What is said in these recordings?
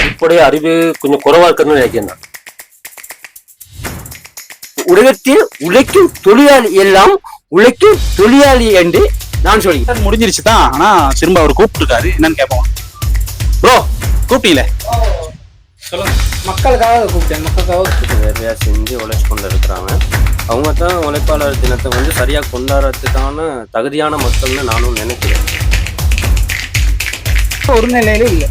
அடிப்படை அறிவு கொஞ்சம் குறைவா இருக்குன்னு நினைக்கிறேன் நான். உலகத்தில் உழைக்கும் தொழிலாளி எல்லாம் உழைக்கும் தொழிலாளி என்று நான் சொல்கிறேன். முடிஞ்சிருச்சு தான். ஆனா திரும்ப அவர் கூப்பிட்டுருக்காரு. என்னன்னு கேட்போம். ப்ரோ கூப்பிட்டீங்களே? மக்களுக்காக கூப்பிட்டேன். மக்களுக்காக நிறையா செஞ்சு உழைச்சி கொண்டு இருக்கிறாங்க. அவங்க தான் உழைப்பாளர் தினத்தை வந்து சரியாக கொண்டாடுறதுக்கான தகுதியான மக்கள்னு நானும் நினைக்கிறேன். ஒரு நிலையில இல்ல.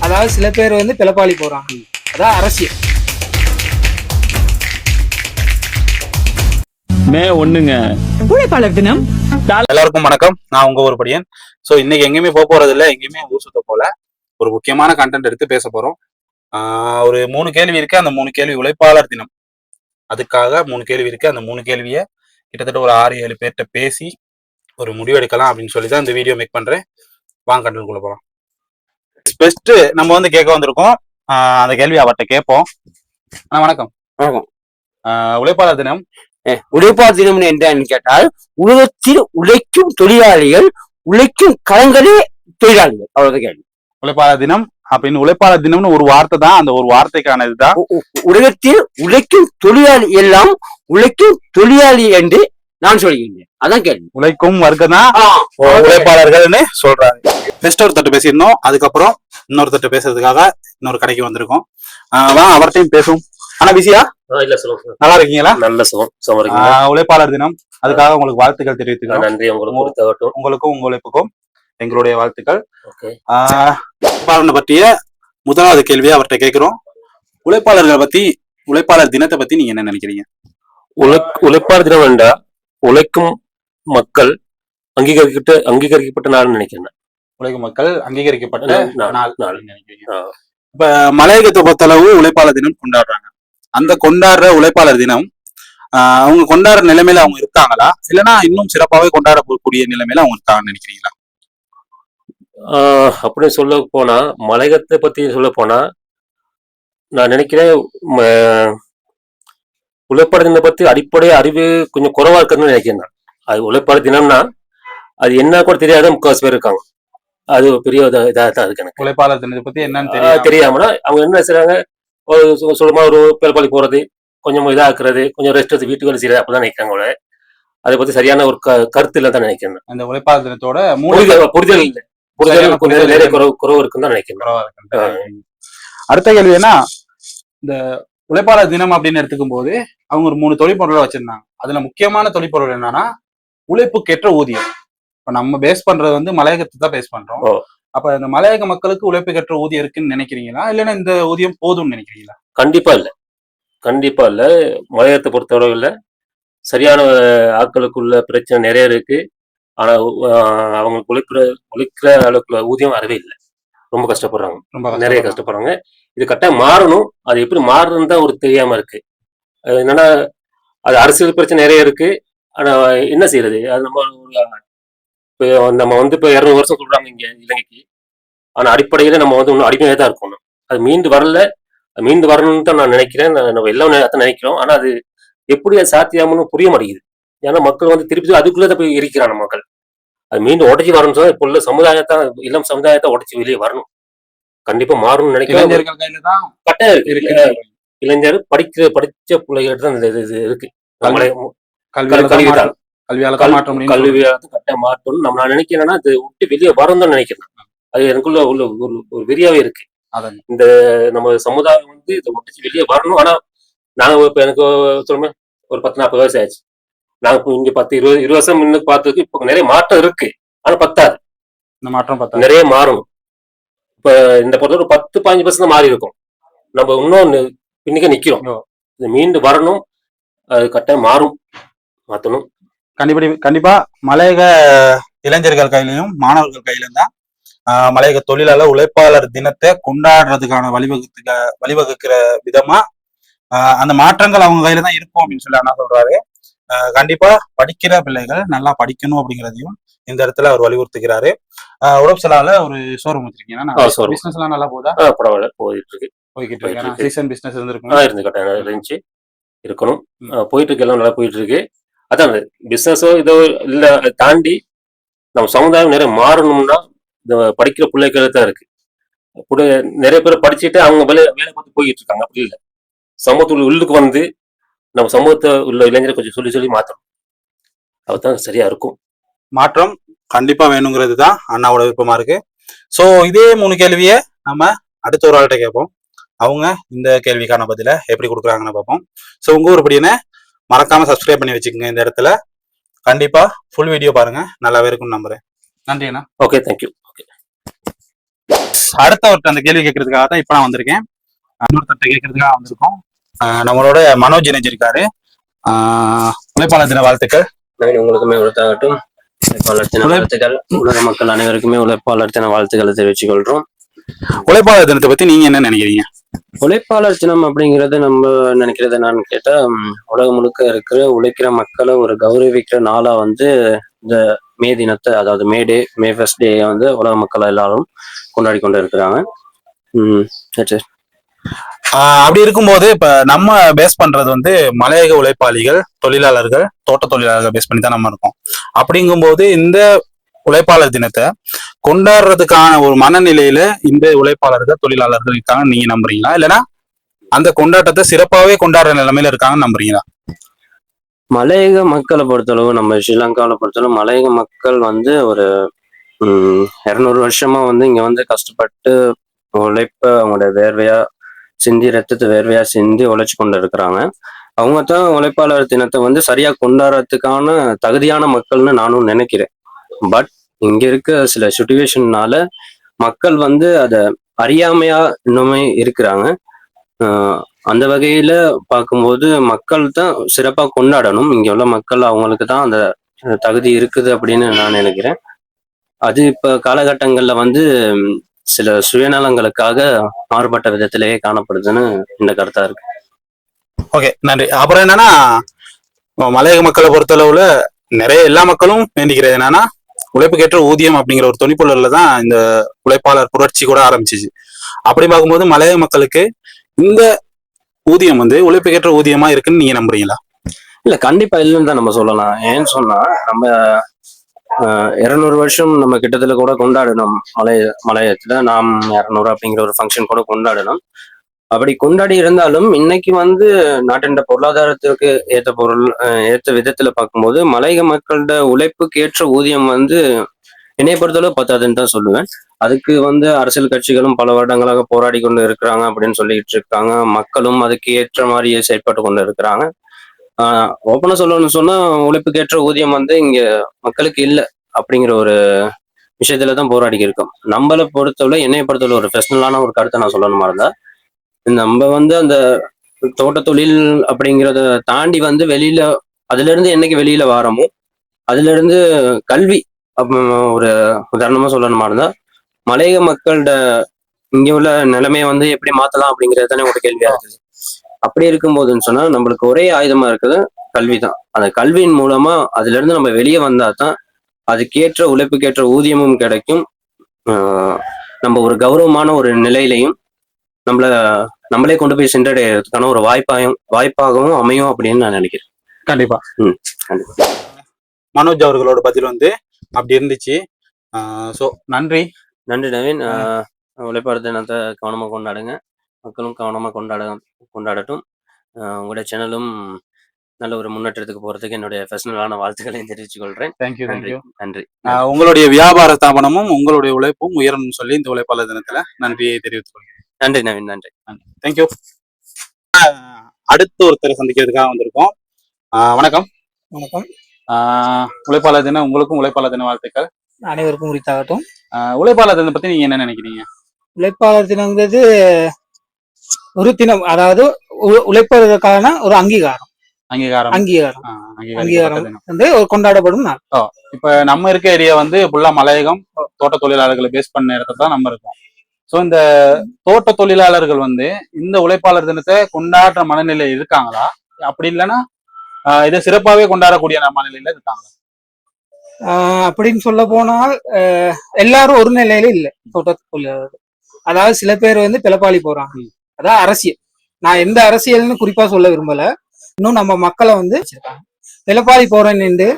அதாவது சில பேர் வந்து பிளப்பாளி போறாங்க. அதான் அரசியல். மே ஒண்ணுங்க. உழைப்பாளர் தினம். எல்லாருக்கும் வணக்கம். நான் உங்க ஒரு படியன் ஸோ இன்னைக்கு எங்கேயுமே போக போறது இல்ல. எங்கேயுமே ஊர் சுத்த போல. ஒரு முக்கியமான கண்டென்ட் எடுத்து பேச போறோம். ஆஹ் ஒரு மூணு கேள்வி இருக்கு. அந்த மூணு கேள்வி உழைப்பாளர் தினம். அதுக்காக மூணு கேள்வி இருக்கு. அந்த மூணு கேள்வியை கிட்டத்தட்ட ஒரு ஆறு ஏழு பேர்கிட்ட பேசி ஒரு முடிவு எடுக்கலாம் அப்படின்னு சொல்லி தான் இந்த வீடியோ மேக் பண்றேன். வாங்க கண்டென்ட்குள்ள போலாம். பெஸ்ட் நம்ம வந்து கேட்க வந்திருக்கோம். ஆஹ் அந்த கேள்வி அவர்கிட்ட கேட்போம். அண்ணா வணக்கம். வணக்கம். ஆஹ் உழைப்பாளர் தினம். உழைப்பாளர் தினம் என்னன்னு கேட்டால் உலகத்தில் உழைக்கும் தொழிலாளிகள் உழைக்கும் களங்களே தொழிலாளிகள். அவ்வளவுதான் கேள்வி. உழைப்பாளர் தினம் அப்படின்னு உழைப்பாளர் தினம்னு ஒரு வார்த்தை தான் அந்த ஒரு வார்த்தைக்கான இதுதான் உலகத்தில் உழைக்கும் தொழிலாளி எல்லாம் உழைக்கும் தொழிலாளி என்று நான் சொல்கிறேன். அதான் கேள்வி. உழைக்கும் வர்க்கம் தான் உழைப்பாளர்கள்னு சொல்றாங்க. பெஸ்ட் ஒருத்தட்ட பேசியிருந்தோம் அதுக்கப்புறம் இன்னொருத்தட்ட பேசுறதுக்காக இன்னொரு கடைக்கு வந்திருக்கோம். ஆஹ் வா அவர்கிட்டயும் பேசும் ஆனா பிஸியா இல்ல சொல்லுங்க நல்லா இருக்கீங்களா? நல்ல சுகம் சுகம் உழைப்பாளர் தினம். அதுக்காக உங்களுக்கு வாழ்த்துக்கள் தெரிவித்துக்கிறோம். நன்றி உங்களுக்கு உங்களுக்கும் உங்க உழைப்புக்கும் எங்களுடைய வாழ்த்துக்கள். உழைப்பாளர்களை பற்றிய முதலாவது கேள்வியை அவர்கிட்ட கேட்கிறோம். உழைப்பாளர்களை பத்தி உழைப்பாளர் தினத்தை பத்தி நீங்க என்ன நினைக்கிறீங்க? உழைப்பாளர் தினம் வேண்டா உழைக்கும் மக்கள் அங்கீகரிக்கப்பட்ட அங்கீகரிக்கப்பட்ட நாள் நினைக்கிறேன் உலக மக்கள் அங்கீகரிக்கப்பட்ட நாள். இப்ப மலையகத்தை பொறுத்தளவு உழைப்பாளர் தினம் கொண்டாடுறாங்க. அந்த கொண்டாடுற உழைப்பாளர் தினம் அவங்க கொண்டாடுற நிலைமையில அவங்க இருக்காங்களா? இல்லைன்னா இன்னும் சிறப்பாகவே கொண்டாடக்கூடிய நிலைமையில அவங்க இருக்காங்கன்னு நினைக்கிறீங்களா? அப்படின்னு சொல்ல போனா மலையகத்தை பத்தி சொல்ல போனா நான் நினைக்கிறேன் உழைப்பாளர் தினம் பத்தி அடிப்படை அறிவு கொஞ்சம் குறைவா இருக்குன்னு நினைக்கிறேன் நான். அது உழைப்பாளர் தினம்னா அது என்ன கூட தெரியாத முக்காசு பேர் இருக்காங்க. அது பெரிய இதா இதாக தான் இருக்கு எனக்கு. உழைப்பாளர் தினத்தை பத்தி என்னன்னு தெரியாமனா அவங்க என்ன செய்றாங்க ஒரு சுலமா ஒரு பேர்பாலி போறது கொஞ்சம் இதாக்குறது கொஞ்சம் ரெஸ்ட் எடுத்து வீட்டுக்கு வேலை செய்யறது அப்பதான் நினைக்கிறாங்க அதை பத்தி சரியான ஒரு கருத்து இல்லை தான் நினைக்கிறேன் அந்த உழைப்பாளர் தினத்தோட புரிதல் இல்லை. புரிதல் கொஞ்சம் நிறைய. குறவு குறவு இருக்குன்னு தான் நினைக்கிறேன். அடுத்த கேள்வி என்ன? இந்த உழைப்பாளர் தினம் அப்படின்னு எடுத்துக்கும் போது அவங்க ஒரு மூணு தொழிற்பொருளை வச்சிருந்தாங்க. அதுல முக்கியமான தொழிற்பொருள் என்னன்னா உழைப்புக்கேற்ற ஊதியம். இப்ப நம்ம பேஸ் பண்றது வந்து மலையகத்தை தான் பேஸ் பண்றோம். அப்ப இந்த மலையக மக்களுக்கு உழைப்புக்கேற்ற ஊதியம் இருக்குன்னு நினைக்கிறீங்களா? இல்லைன்னா இந்த ஊதியம் போதும்னு நினைக்கிறீங்களா? கண்டிப்பா இல்ல. கண்டிப்பா இல்ல. மலையத்தை பொறுத்தளவுல சரியான ஆட்களுக்குள்ள பிரச்சனை நிறைய இருக்கு. ஆனா ஆஹ் அவங்க உழைக்கிற உழைக்கிற அளவுக்குள்ள ஊதியம் வரவே இல்லை. ரொம்ப கஷ்டப்படுறாங்க. ரொம்ப நிறைய கஷ்டப்படுறாங்க. இது கட்டாயம் மாறணும். அது எப்படி மாறுறதுன்னு தான் ஒரு தெரியாம இருக்கு. என்னன்னா அது அரசியல் பிரச்சனை நிறைய இருக்கு. ஆனா என்ன செய்யறது அது நம்ம இப்ப நம்ம வந்து இப்ப இருநூறு வருஷம் சொல்றாங்க இங்க இலங்கைக்கு. ஆனா அடிப்படையில நம்ம வந்து இன்னும் அடிமையாக தான் இருக்கணும். அது மீண்டு வரல. மீண்டு வரணும்னு தான் நான் நினைக்கிறேன். நான் நம்ம எல்லாம் அதான் நினைக்கிறோம். ஆனா அது எப்படி அது சாத்தியாமனு புரிய மாட்டேங்குது. ஏன்னா மக்கள் வந்து திருப்பி அதுக்குள்ளே தான் போய் இருக்கிறாங்க மக்கள். அது மீண்டும் உடச்சி வரணும்னு சொன்னா இப்போ உள்ள சமுதாயத்தை இளம் சமுதாயத்தை உடச்சி வெளியே வரணும். கண்டிப்பா மாறணும்னு நினைக்கிறேன். தான் கட்டாயம் இருக்கு. இளைஞர் படிக்கிற படிச்ச பிள்ளைகிட்ட தான் இது இருக்கு. நம்மளே கல்வியால தான் கல்வி மாற்றம். கல்வியால மாற்ற முடியும் கல்வியாளர் கட்டாயம் மாற்றணும் நம்ம நான் நினைக்கிறேன்னா அது விட்டு வெளியே வரணும் தான் நினைக்கிறேன் அது எனக்குள்ள உள்ள ஒரு ஒரு வெறியாவே இருக்கு. இந்த நம்ம சமுதாயம் வந்து இதை விட்டு வெளியே வரணும். ஆனா நாங்க இப்ப எனக்கு சொல்லுமே ஒரு பத்து நாற்பது வயசு ஆச்சு நாங்க இப்போ இங்க பத்து இருபது இருபது வருஷம் முன்னுக்கு பார்த்ததுக்கு இப்போ நிறைய மாற்றம் இருக்கு. ஆனா பத்தாது. இந்த மாற்றம் நிறைய மாறணும். இப்ப இந்த பொறுத்த ஒரு பத்து பதினஞ்சு பர்சன்ட் மாறி இருக்கும். நம்ம இன்னும் பின்னுக்கு நிக்கிறோம். ஓ. இது மீண்டு வரணும். அது கட்டாயம் மாறும். மாத்தணும். கண்டிப்பா கண்டிப்பா மலையக இளைஞர்கள் கையிலையும் மாணவர்கள் கையிலும் தான் மலையக தொழிலாளர் உழைப்பாளர் தினத்தை கொண்டாடுறதுக்கான வழிவகுத்துக்க வழிவகுக்கிற விதமா அந்த மாற்றங்கள் அவங்க கையில தான் இருக்கும் அப்படின்னு சொல்லி அண்ணா சொல்றாரு. கண்டிப்பா படிக்கிற பிள்ளைகள் நல்லா படிக்கணும் அப்படிங்கிறதையும் இந்த இடத்துல அவர் வலியுறுத்துகிறாரு. ஆஹ் உடப்சலால ஒரு ஷோரூம் வச்சிருக்கீங்கன்னா. பிசினஸ் எல்லாம் நல்லா போதா பரவாயில்ல போயிட்டு இருக்கு. போய்கிட்டு போயிட்டு இருக்கு. சீசன் பிசினஸ் இருந்திருக்கும் இருந்து கட்டாயம் நல்லா இருந்துச்சு. இருக்கணும். போயிட்டு இருக்கு எல்லாம் நல்லா போயிட்டு இருக்கு அதான் பிசினஸோ இதோ இல்லை அதை தாண்டி நம்ம சமுதாயம் நிறைய மாறணும்னா இந்த படிக்கிற பிள்ளைகள் தான் இருக்கு. கூட நிறைய பேர் படிச்சுட்டு அவங்க வேலை வேலை பார்த்து போயிட்டு இருக்காங்க. அப்படி இல்லை. சமூகத்துக்குள்ள உள்ளுக்கு வந்து நம்ம சமூகத்தை உள்ள இளைஞரை கொஞ்சம் சொல்லி சொல்லி மாற்றணும் அதுதான் சரியா இருக்கும். மாற்றம் கண்டிப்பா வேணுங்கிறது தான் அண்ணாவோட விருப்பமா இருக்கு. ஸோ இதே மூணு கேள்வியை நம்ம அடுத்த ஒரு ஆள்கிட்ட கேட்போம். அவங்க இந்த கேள்விக்கான பதில எப்படி கொடுக்குறாங்கன்னு பார்ப்போம். ஸோ உங்க ஊர் படியின மறக்காம சப்ஸ்கிரைப் பண்ணி வச்சுக்கோங்க இந்த இடத்துல. கண்டிப்பா ஃபுல் வீடியோ பாருங்க. நல்லாவே இருக்கும்னு நம்புறேன். நன்றி அண்ணா. ஓகே தேங்க்யூ ஓகே அடுத்தவர்கிட்ட அந்த கேள்வி கேட்கறதுக்காக தான் இப்ப நான் வந்திருக்கேன். இன்னொருத்தர்கிட்ட கேட்கறதுக்காக வந்திருக்கோம். ஆஹ் நம்மளோட மனோஜ் இணைஞ்சிருக்காரு. ஆஹ் உழைப்பாளர் தின வாழ்த்துக்கள். நவீன் உங்களுக்குமே உழைத்தாகட்டும். உழைப்பாளர் தின வாழ்த்துக்கள். உலக மக்கள் அனைவருக்குமே உழைப்பாளர் தின வாழ்த்துக்களை தெரிவித்துக் கொள்றோம் உழைப்பாளர் தினத்தை பத்தி நீங்க என்ன நினைக்கிறீங்க? உழைப்பாளர் தினம் அப்படிங்கறது நம்ம நினைக்கிறது என்னன்னு கேட்டா உலகம் முழுக்க இருக்கிற உழைக்கிற மக்களை ஒரு கௌரவிக்கிற நாளா வந்து இந்த மே தினத்தை அதாவது மே டே மே ஃபர்ஸ்ட் டே வந்து உலக மக்கள் எல்லாரும் கொண்டாடி கொண்டு இருக்கிறாங்க. உம் ஆஹ் அப்படி இருக்கும்போது இப்ப நம்ம பேஸ் பண்றது வந்து மலையக உழைப்பாளிகள் தொழிலாளர்கள் தோட்ட தொழிலாளர்கள் பேஸ் பண்ணி தான் நம்ம இருக்கோம். அப்படிங்கும்போது இந்த உழைப்பாளர் தினத்தை கொண்டாடுறதுக்கான ஒரு மனநிலையில இந்த உழைப்பாளர்கள் தொழிலாளர்கள் இருக்காங்க நீங்க நம்புறீங்களா? இல்லைன்னா அந்த கொண்டாட்டத்தை சிறப்பாகவே கொண்டாடுற நிலைமையில இருக்காங்கன்னு நம்புறீங்களா? மலையக மக்களை பொறுத்தளவு நம்ம ஸ்ரீலங்காவை பொறுத்தளவு மலையக மக்கள் வந்து ஒரு உம் இருநூறு வருஷமா வந்து இங்க வந்து கஷ்டப்பட்டு உழைப்ப அவங்களோட வேர்வையா சிந்தி ரத்தத்தை வேர்வையா சிந்தி உழைச்சு கொண்டு இருக்கிறாங்க. அவங்க தான் உழைப்பாளர் தினத்தை வந்து சரியா கொண்டாடுறதுக்கான தகுதியான மக்கள்னு நானும் நினைக்கிறேன். பட் இங்க இருக்க சில சுச்சுவேஷன்னால மக்கள் வந்து அதை அறியாமையா இன்னுமே இருக்கிறாங்க. அந்த வகையில பார்க்கும்போது மக்கள் தான் சிறப்பா கொண்டாடணும். இங்க உள்ள மக்கள் அவங்களுக்கு தான் அந்த தகுதி இருக்குது அப்படின்னு நான் நினைக்கிறேன். அது இப்ப காலகட்டங்கள்ல வந்து சில சுயநலங்களுக்காக மாறுபட்ட விதத்திலேயே காணப்படுதுன்னு இந்த கருத்தா இருக்கு. ஓகே நன்றி. அப்புறம் என்னன்னா மலையக மக்களை பொறுத்தளவுல நிறைய எல்லா மக்களும் வேண்டிக்கிறது என்னன்னா உழைப்புக்கேற்ற ஊதியம் அப்படிங்கிற ஒரு துணிப்புலர்ல தான் இந்த உழைப்பாளர் புரட்சி கூட ஆரம்பிச்சிச்சு. அப்படி பார்க்கும்போது மலைய மக்களுக்கு இந்த ஊதியம் வந்து உழைப்புக்கேற்ற ஊதியமா இருக்குன்னு நீங்க நம்புறீங்களா? இல்ல கண்டிப்பா இல்லைன்னு தான் நம்ம சொல்லலாம். ஏன்னு சொன்னா நம்ம இருநூறு வருஷம் நம்ம கிட்டத்துல கூட கொண்டாடணும் மலைய மலையத்துல நாம் இரநூறு அப்படிங்கிற ஒரு ஃபங்க்ஷன் கூட கொண்டாடணும் அப்படி கொண்டாடி இருந்தாலும் இன்னைக்கு வந்து நாட்டின் பொருளாதாரத்திற்கு ஏற்ற பொருள் ஏற்ற விதத்துல பார்க்கும்போது மலையக மக்களோட உழைப்புக்கு ஏற்ற ஊதியம் வந்து என்னைய பொறுத்தளவு பத்தாதுன்னு தான் சொல்லுவேன். அதுக்கு வந்து அரசியல் கட்சிகளும் பல வருடங்களாக போராடி கொண்டு இருக்கிறாங்க அப்படின்னு சொல்லிட்டு இருக்காங்க. மக்களும் அதுக்கு ஏற்ற மாதிரியே செயற்பட்டு கொண்டு இருக்கிறாங்க. ஆஹ் ஓப்பனா சொல்லணும்னு சொன்னா உழைப்புக்கேற்ற ஊதியம் வந்து இங்க மக்களுக்கு இல்லை அப்படிங்கிற ஒரு விஷயத்துல தான் போராடி இருக்கோம். நம்மளை பொறுத்தவரை என்னைய பொறுத்தவரை ஒரு பெர்சனலான ஒரு கருத்தை நான் சொல்லணுமா இருந்தா நம்ம வந்து அந்த தோட்ட தொழில் அப்படிங்கிறத தாண்டி வந்து வெளியில அதுல இருந்து என்னைக்கு வெளியில வாரமோ அதுல இருந்து கல்வி ஒரு உதாரணமா சொல்லணுமா இருந்தா மலையக மக்களோட இங்க உள்ள நிலைமையை வந்து எப்படி மாத்தலாம் அப்படிங்கிறது தானே ஒரு கேள்வியா இருக்குது. அப்படி இருக்கும்போதுன்னு சொன்னா நம்மளுக்கு ஒரே ஆயுதமா இருக்குது கல்வி தான் அந்த கல்வியின் மூலமா அதுல இருந்து நம்ம வெளியே வந்தா தான் அதுக்கேற்ற உழைப்புக்கேற்ற ஊதியமும் கிடைக்கும். நம்ம ஒரு கௌரவமான ஒரு நிலையிலையும் நம்மள நம்மளே கொண்டு போய் சென்றடைகிறதுக்கான ஒரு வாய்ப்பாயும் வாய்ப்பாகவும் அமையும் அப்படின்னு நான் நினைக்கிறேன். கண்டிப்பா. ம், கண்டிப்பா. மனோஜ் அவர்களோட பதில் வந்து அப்படி இருந்துச்சு. ஸோ நன்றி. நன்றி நவீன். ஆஹ் உழைப்பாளர் தினத்தை கவனமா கொண்டாடுங்க. மக்களும் கவனமா கொண்டாட கொண்டாடட்டும். ஆஹ் உங்களோட சேனலும் நல்ல ஒரு முன்னேற்றத்துக்கு போறதுக்கு என்னுடைய பர்சனலான வாழ்த்துக்களையும் தெரிவித்துக் கொள்றேன். தேங்க்யூ நன்றி நன்றி. உங்களுடைய வியாபார ஸ்தாபனமும் உங்களுடைய உழைப்பும் உயரணும்னு சொல்லி இந்த உழைப்பாளர் தினத்துல நன்றியை தெரிவித்துக் கொள்கிறேன். நன்றி நவீன் நன்றி. தேங்க்யூ அடுத்து ஒருத்தரை சந்திக்கிறதுக்காக வந்திருக்கோம். வணக்கம். வணக்கம். ஆஹ் உழைப்பாளர் தினம் உங்களுக்கும் உழைப்பாளர் தின வாழ்த்துக்கள். அனைவருக்கும் உரித்தாகட்டும். ஆஹ் உழைப்பாளர் தினம் பத்தி நீங்க என்ன நினைக்கிறீங்க? உழைப்பாளர் தினங்கிறது ஒரு தினம் அதாவது உ- உழைப்பதற்கான ஒரு அங்கீகாரம். அங்கீகாரம். அங்கீகாரம். அங்கீகாரம். வந்து ஒரு கொண்டாடப்படும் நாள். இப்ப நம்ம இருக்க ஏரியா வந்து ஃபுல்லா மலையகம் தோட்ட தொழிலாளர்களை பேஸ் பண்ண இடத்துல தான் நம்ம இருக்கோம். சோ இந்த தோட்ட தொழிலாளர்கள் வந்து இந்த உழைப்பாளர் தினத்தை கொண்டாடுற மனநிலை இருக்காங்களா? அப்படி இல்லைன்னா இதை சிறப்பாவே கொண்டாடக்கூடிய மனநிலையில இருக்காங்களா? ஆஹ் அப்படின்னு சொல்ல போனால் எல்லாரும் ஒரு நிலையில இல்லை தோட்ட தொழிலாளர்கள் அதாவது சில பேர் வந்து பிளப்பாளி போறாங்க. அதான் அரசியல். நான் எந்த அரசியல்னு குறிப்பா சொல்ல விரும்பல. இன்னும் நம்ம மக்களை வந்து வச்சிருக்காங்க. பிளப்பாளி போறேன்னு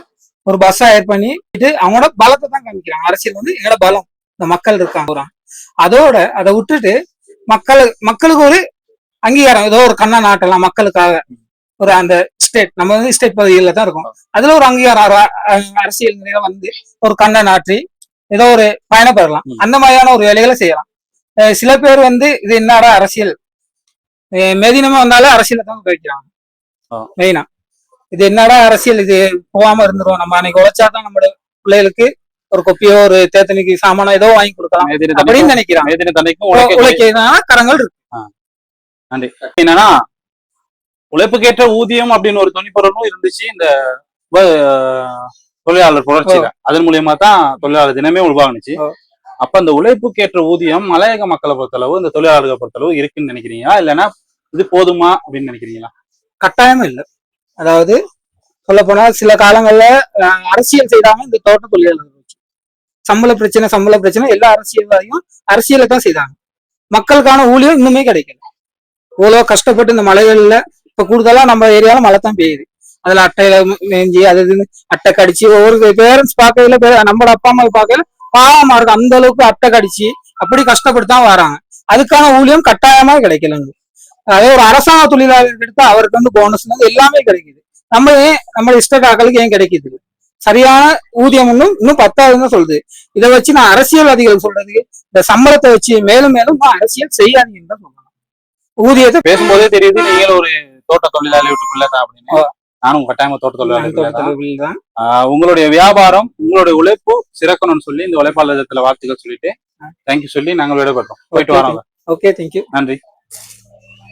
ஒரு பஸ் ஹயர் பண்ணி இது அவங்களோட பலத்தை தான் காமிக்கிறாங்க. அரசியல் வந்து எங்களோட பலம். இந்த மக்கள் இருக்காங்க. போறாங்க அதோட அதை விட்டுட்டு மக்கள் மக்களுக்கு ஒரு அங்கீகாரம் ஏதோ ஒரு கண்ணை நாட்டலாம் மக்களுக்காக. ஒரு அந்த ஸ்டேட் நம்ம வந்து ஸ்டேட் பகுதிகளில் தான் இருக்கோம். அதுல ஒரு அங்கீகாரம் அரசியல் நிலையில வந்து ஒரு கண்ணை நாட்டி ஏதோ ஒரு பயணம் பெறலாம். அந்த மாதிரியான ஒரு வேலைகளை செய்யலாம். சில பேர் வந்து இது என்னடா அரசியல்? மெதினமா வந்தாலே அரசியல தான் வைக்கிறாங்க ஆ. மெயினா. இது என்னடா அரசியல்? இது போகாம இருந்துரும். நம்ம அன்னைக்கு உழைச்சாதான் நம்மளோட பிள்ளைகளுக்கு ஒரு கொப்பியோ ஒரு தேத்தனிக்கு சாமானோ ஏதோ வாங்கி கொடுக்கலாம் அப்படின்னு தண்ணிக்கும் நினைக்கிறாங்க மேதினி தண்ணிக்கும் உழைக்க உழைக்கிறதான கரங்கள் இருக்கு. நன்றி. என்னன்னா உழைப்புக்கேற்ற ஊதியம் அப்படின்னு ஒரு துணிப்பொருளும் இருந்துச்சு. இந்த தொழிலாளர் புரட்சியில. அதன் மூலியமா தான் தொழிலாளர் தினமே உருவாகுனுச்சு. அப்ப அந்த உழைப்புக்கேற்ற ஊதியம் மலையக மக்களை பொறுத்தளவு இந்த தொழிலாளர்களை பொறுத்தளவு இருக்குன்னு நினைக்கிறீங்களா? இல்லைன்னா இது போதுமா அப்படின்னு நினைக்கிறீங்களா? கட்டாயமும் இல்லை. அதாவது சொல்ல போனா சில காலங்கள்ல அரசியல் செய்தாங்க இந்த தோட்ட தொழிலாளர்கள். சம்பள பிரச்சனை சம்பள பிரச்சனை எல்லா அரசியல்வாதியும் அரசியலை தான் செய்தாங்க. மக்களுக்கான ஊழியம் இன்னுமே கிடைக்கல. இவ்வளோ கஷ்டப்பட்டு இந்த மலைகள்ல இப்ப கூடுதலா நம்ம ஏரியால மழை தான் பெய்யுது. அதுல அட்டையில மேஞ்சி அது அட்டை கடிச்சு ஒவ்வொரு பேரண்ட்ஸ் பார்க்கல நம்மளோட அப்பா அம்மா பார்க்கல பாவமா இருக்கும். அந்த அளவுக்கு அட்டை கடிச்சு அப்படி கஷ்டப்பட்டு தான் வராங்க. அதுக்கான ஊழியம் கட்டாயமா கிடைக்கலங்க. அதே ஒரு அரசாங்க தொழிலாளர்கள் எடுத்தா அவருக்கு வந்து போனஸ் எல்லாமே கிடைக்குது. நம்ம ஏன் நம்ம இஷ்டக்காக்களுக்கு ஏன் கிடைக்குது? சரியான ஊதியம் இன்னும் இன்னும் பத்தாதுன்னு சொல்லுது. இதை வச்சு நான் அரசியல்வாதிகள் சொல்றது இந்த சம்பளத்தை வச்சு மேலும் மேலும் அரசியல் செய்யாதீங்கன்னு தான் சொல்லணும் ஊதியத்தை பேசும்போதே தெரியுது நீங்களும் ஒரு தோட்ட தொழிலாளி விட்டு பிள்ளை தான் அப்படின்னு. நானும் கட்டாயமா தோட்ட தொழிலாளி தான். உங்களுடைய வியாபாரம் உங்களுடைய உழைப்பு சிறக்கணும்னு சொல்லி இந்த உழைப்பாளர் தினத்துல வாழ்த்துக்கள் சொல்லிட்டு தேங்க்யூ சொல்லி நாங்கள் விடைபெற்றோம். போயிட்டு வரோங்க ஓகே தேங்க்யூ நன்றி.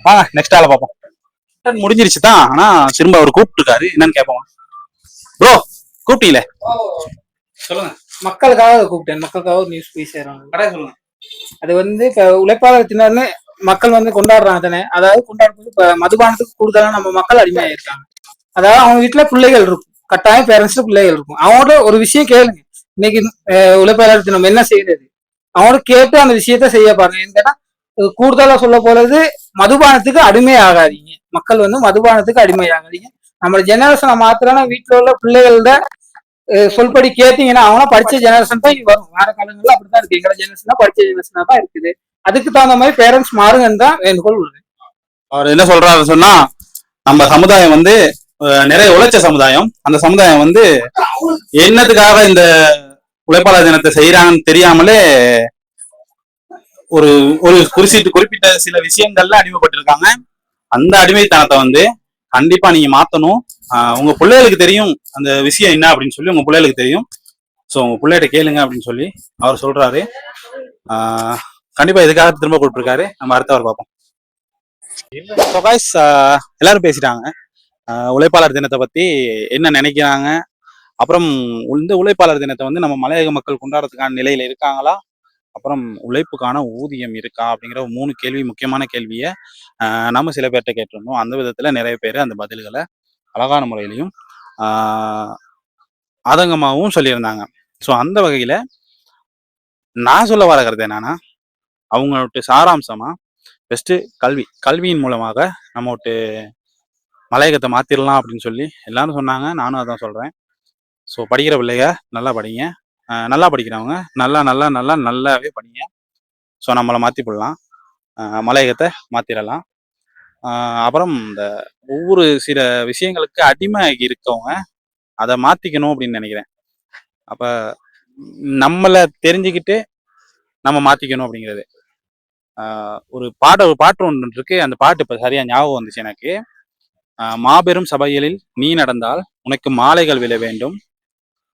வாங்க நெக்ஸ்ட் ஆள பாப்போம் Content முடிஞ்சிருச்சு தான் ஆனா திரும்ப அவர் கூப்பிட்டுருக்காரு. என்னன்னு கேட்போம். ப்ரோ கூப்பிட்டீங்களே? சொல்லுங்க. மக்களுக்காக அதை கூப்பிட்டேன். மக்களுக்காக ஒரு நியூஸ் போய் கடையா சொல்லுங்க. அது வந்து இப்ப உழைப்பாளர் தினம்னு மக்கள் வந்து கொண்டாடுறாங்க தானே. அதாவது கொண்டாடும்போது இப்ப மதுபானத்துக்கு கூடுதலா நம்ம மக்கள் அடிமையாயிருக்காங்க. அதாவது அவங்க வீட்டுல பிள்ளைகள் இருக்கும். கட்டாயம் பேரண்ட்ஸ்ல பிள்ளைகள் இருக்கும். அவங்களோட ஒரு விஷயம் கேளுங்க. இன்னைக்கு உழைப்பாளர் தினம் என்ன செய்யறது அவங்களோட கேட்டு அந்த விஷயத்த செய்ய பாருங்க. இது கூடுதலா சொல்ல போறது மதுபானத்துக்கு அடிமை ஆகாதீங்க மக்கள் வந்து மதுபானத்துக்கு அடிமை ஆகாதீங்க நம்ம ஜெனரேஷனை மாத்திரம்னா வீட்டுல உள்ள பிள்ளைகளோட அஹ், சொல்படி கேட்டீங்கன்னா அவங்க படிச்ச ஜெனரேஷன் தான் வரும். வார காலங்கள்ல அப்படிதான் இருக்கு. எங்களோட ஜெனரேஷன் படிச்ச ஜெனரேஷனா தான் இருக்குது. அதுக்கு தகுந்த மாதிரி பேரண்ட்ஸ் மாறுங்கன்னு தான் வேண்டுகோள் உள்ளது அவர் என்ன சொல்றாரு சொன்னா நம்ம சமுதாயம் வந்து நிறைய உழைச்ச சமுதாயம். அந்த சமுதாயம் வந்து என்னத்துக்காக இந்த உழைப்பாளர் தினத்தை செய்யறாங்கன்னு தெரியாமலே ஒரு ஒரு குறிப்பிட்ட குறிப்பிட்ட சில விஷயங்கள்ல அடிமைப்பட்டிருக்காங்க. அந்த அடிமைத்தனத்தை வந்து கண்டிப்பா நீங்க மாத்தணும். ஆஹ் உங்க பிள்ளைகளுக்கு தெரியும் அந்த விஷயம் என்ன அப்படின்னு சொல்லி உங்க பிள்ளைகளுக்கு தெரியும். ஸோ உங்க பிள்ளைகிட்ட கேளுங்க அப்படின்னு சொல்லி அவர் சொல்றாரு. ஆஹ் கண்டிப்பா இதுக்காக திரும்ப கொடுத்துருக்காரு நம்ம அடுத்தவர் பார்ப்போம். ஸோ காய்ஸ் எல்லாரும் பேசிட்டாங்க. உழைப்பாளர் தினத்தை பத்தி என்ன நினைக்கிறாங்க? அப்புறம் இந்த உழைப்பாளர் தினத்தை வந்து நம்ம மலையக மக்கள் கொண்டாடுறதுக்கான நிலையில இருக்காங்களா? அப்புறம் உழைப்புக்கான ஊதியம் இருக்கா அப்படிங்கிற ஒரு மூணு கேள்வி முக்கியமான கேள்வியை ஆஹ் நம்ம சில பேர்கிட்ட கேட்டிருந்தோம். அந்த விதத்தில் நிறைய பேர் அந்த பதில்களை அழகான முறையிலையும் ஆதங்கமாகவும் சொல்லியிருந்தாங்க. ஸோ அந்த வகையில் நான் சொல்ல வர கருத்து என்னன்னா அவங்களோட சாராம்சமாக பெஸ்ட்டு கல்வி கல்வியின் மூலமாக நம்ம ஒரு மலையகத்தை மாற்றிடலாம் அப்படின்னு சொல்லி எல்லாரும் சொன்னாங்க. நானும் அதான் சொல்கிறேன் ஸோ படிக்கிற பிள்ளைங்க நல்லா படிங்க. நல்லா படிக்கிறவங்க. நல்லா நல்லா நல்லா நல்லாவே படிங்க. ஸோ நம்மளை மாற்றி போடலாம். மலையகத்தை மாற்றிடலாம் அப்புறம் இந்த ஒவ்வொரு சில விஷயங்களுக்கு அடிமை இருக்கவங்க அதை மாற்றிக்கணும் அப்படின்னு நினைக்கிறேன். அப்போ நம்மளை தெரிஞ்சுக்கிட்டு நம்ம மாற்றிக்கணும் அப்படிங்கிறது. ஒரு பாட ஒரு பாட்டு ஒன்று இருக்கு. அந்த பாட்டு இப்போ சரியாக ஞாபகம் வந்துச்சு எனக்கு. மாபெரும் சபைகளில் நீ நடந்தால் உனக்கு மாலைகள் விழ வேண்டும்.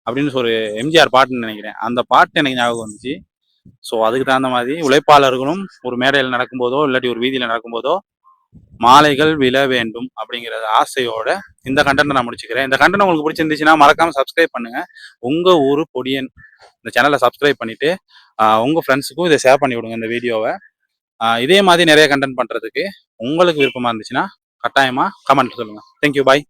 அப்படின்னு ஒரு எம்ஜிஆர் பாட்டுன்னு நினைக்கிறேன். அந்த பாட்டு எனக்கு ஞாபகம் வந்துச்சு. ஸோ அதுக்கு தகுந்த மாதிரி உழைப்பாளர்களும் ஒரு மேடையில் நடக்கும்போதோ இல்லாட்டி ஒரு வீதியில் நடக்கும்போதோ மாலைகள் விழ வேண்டும் அப்படிங்கிற ஆசையோட இந்த கண்டென்ட் நான் முடிச்சுக்கிறேன். இந்த கண்டென்ட் உங்களுக்கு பிடிச்சிருந்துச்சுன்னா மறக்காம சப்ஸ்கிரைப் பண்ணுங்க. உங்க ஊர் பொடியன் இந்த சேனலை சப்ஸ்கிரைப் பண்ணிட்டு உங்கள் உங்க ஃப்ரெண்ட்ஸுக்கும் இதை ஷேர் பண்ணி விடுங்க இந்த வீடியோவை. இதே மாதிரி நிறைய கண்டென்ட் பண்றதுக்கு உங்களுக்கு விருப்பமா இருந்துச்சுன்னா கட்டாயமா கமெண்ட் சொல்லுங்க. Thank you bye